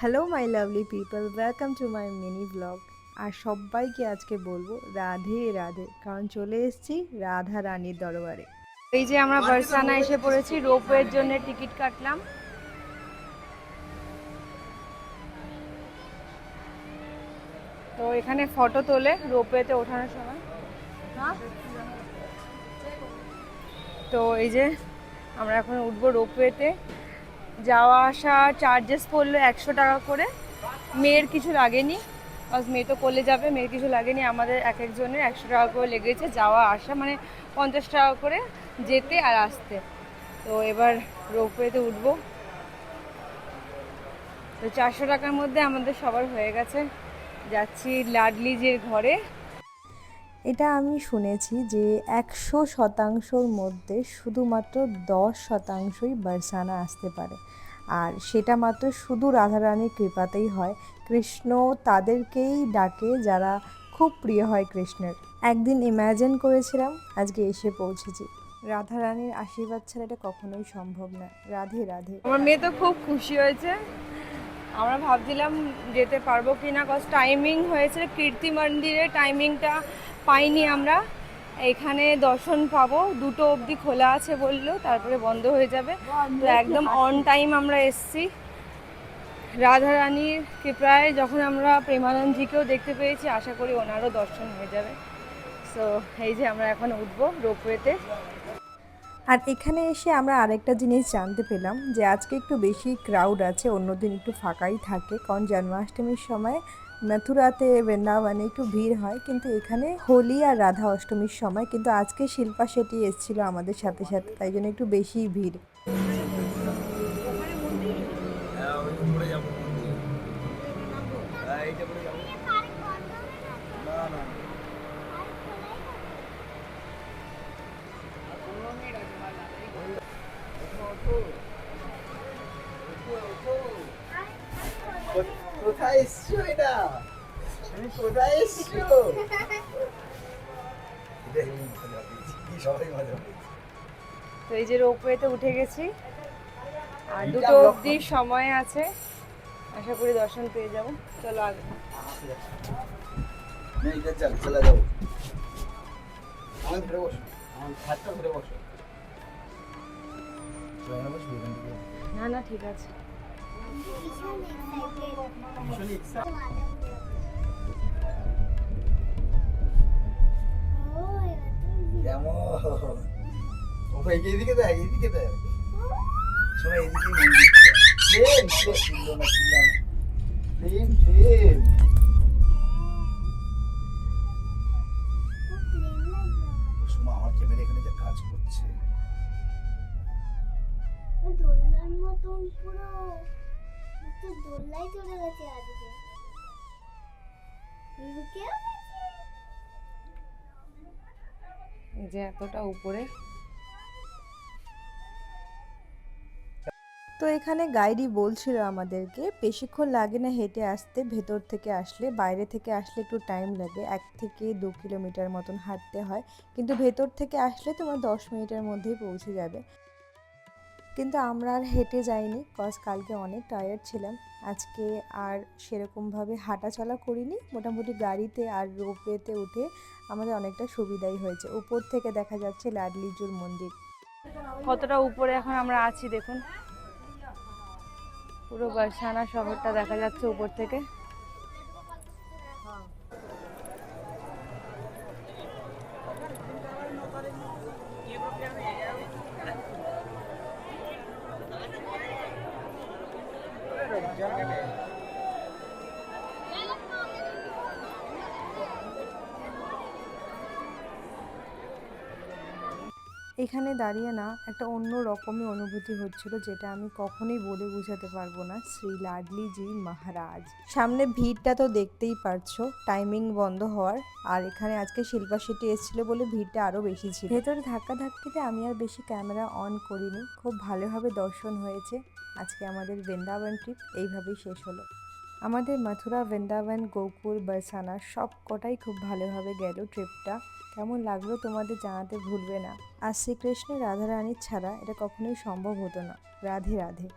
Hello my lovely people welcome to my mini blog আর সবাইকে আজকে বলব রাধে রাধে কারণ চলে এসেছি রাধা রানীর দরবারে। এই যে আমরা বার্সানা এসে পড়েছি রোপওয়ের জন্য টিকিট কাটলাম। তো এখানে ফটো তোলে রোপওয়েতে ওঠানোর সময়। হ্যাঁ? তো এই যে আমরা এখন উঠবো রোপওয়েতে। যাওয়া আসা চার্জেস পড়ল একশো টাকা করে। মেয়ের কিছু লাগেনি। মেয়ে তো করলে যাবে, মেয়ের কিছু লাগেনি। আমাদের এক একজনের একশো টাকা করে লেগেছে যাওয়া আসা মানে পঞ্চাশ টাকা করে যেতে আর আসতে। তো এবার রোপওয়েতে উঠবো। তো চারশো টাকার মধ্যে আমাদের সবার হয়ে গেছে। যাচ্ছি লাডলিজের ঘরে। এটা আমি শুনেছি যে একশো শতাংশর মধ্যে শুধুমাত্র দশ শতাংশই বারসানা আসতে পারে। আর সেটা মাত্র শুধু রাধারানীর কৃপাতেই হয়। কৃষ্ণ তাদেরকেই ডাকে যারা খুব প্রিয় হয় কৃষ্ণের। একদিন ইম্যাজিন করেছিলাম, আজকে এসে পৌঁছেছি। রাধারানীর আশীর্বাদ ছাড়া এটা কখনোই সম্ভব না। রাধে রাধে। আমার মেয়ে তো খুব খুশি হয়েছে। আমরা ভাবছিলাম যেতে পারব কি না কজ টাইমিং হয়েছে, কীর্তি মন্দিরে টাইমিংটা পাইনি আমরা। এখানে দর্শন পাবো। দুটো অবধি খোলা আছে বলল, তারপরে বন্ধ হয়ে যাবে। তো একদম অন টাইম আমরা এসছি। রাধারানীর কৃপায় যখন আমরা প্রেমানন্দজিকেও দেখতে পেয়েছি, আশা করি ওনারও দর্শন হয়ে যাবে। সো এই যে আমরা এখন উঠবো রোপওয়েতে। আর এখানে এসে আমরা আরেকটা জিনিস জানতে পেলাম যে আজকে একটু বেশি ক্রাউড আছে, অন্যদিন একটু ফাঁকাই থাকে। কারণ জন্মাষ্টমীর সময় মথুরাতে বৃন্দাবনে একটু ভিড় হয়, কিন্তু এখানে হোলি আর রাধা অষ্টমীর সময় কিন্তু আজকে শিল্পা সেটি এসেছিল আমাদের সাথে সাথে, তাই জন্য একটু বেশি ভিড়। হ্যাঁ হ্যাঁ না না। কোথায় এসছো এটা? তুমি কোথায় এসছো? তো এই যে রোপওয়েতে উঠে গেছি। আর দুটো অবধি সময় আছে। আশা করি দর্শন পেয়ে যাব। চলো আগে। চল যাব। আমার ঘরে বসো। আমার বসো। না না ঠিক আছে। ভীষণ আমার ক্যামেরা এখানে যে কাজ করছে আজকে। যে এতটা উপরে। তো এখানে গাইডই বলছিল আমাদেরকে, বেশিক্ষণ লাগে না হেঁটে আসতে, ভেতর থেকে আসলে, বাইরে থেকে আসলে একটু টাইম লাগে। এক থেকে দু কিলোমিটার মতন হাঁটতে হয়। কিন্তু ভেতর থেকে আসলে তোমার দশ মিনিটের মধ্যেই পৌঁছে যাবে। কিন্তু আমরা আর হেঁটে যাইনি কজ কালকে অনেক টায়ার্ড ছিলাম। আজকে আর সেরকমভাবে হাঁটা চলা করিনি। মোটামুটি গাড়িতে আর রোপওয়েতে উঠে আমাদের অনেকটা সুবিধাই হয়েছে। উপর থেকে দেখা যাচ্ছে লাডলিজুর মন্দির। কতটা উপরে এখন আমরা আছি দেখুন। পুরো বারসানা শহরটা দেখা যাচ্ছে উপর থেকে। Good job. এখানে দাঁড়িয়ে না একটা অন্য রকমই অনুভূতি হচ্ছিল, যেটা আমি কখনোই বলে বোঝাতে পারব না। শ্রী লাডলিজি মহারাজ। সামনে ভিড়টা তো দেখতেই পারছ টাইমিং বন্ধ হওয়ার। আর এখানে আজকে শিল্পা শেট্টি এসেছিল বলে ভিড়টা আরও বেশি ছিল। ভেতরে ধাক্কা ধাক্কিতে আমি আর বেশি ক্যামেরা অন করিনি। খুব ভালোভাবে দর্শন হয়েছে। আজকে আমাদের বৃন্দাবন ট্রিপ এইভাবেই শেষ হলো। আমাদের মথুরা, বৃন্দাবন, গোকুল, বারসানা সব কটাই খুব ভালোভাবে গেল ট্রিপটা কেমন লাগল তোমাদের জানাতে ভুলবে না। আর শ্রীকৃষ্ণ রাধারানীর ছাড়া এটা কখনোই সম্ভব হতো না। রাধে রাধে।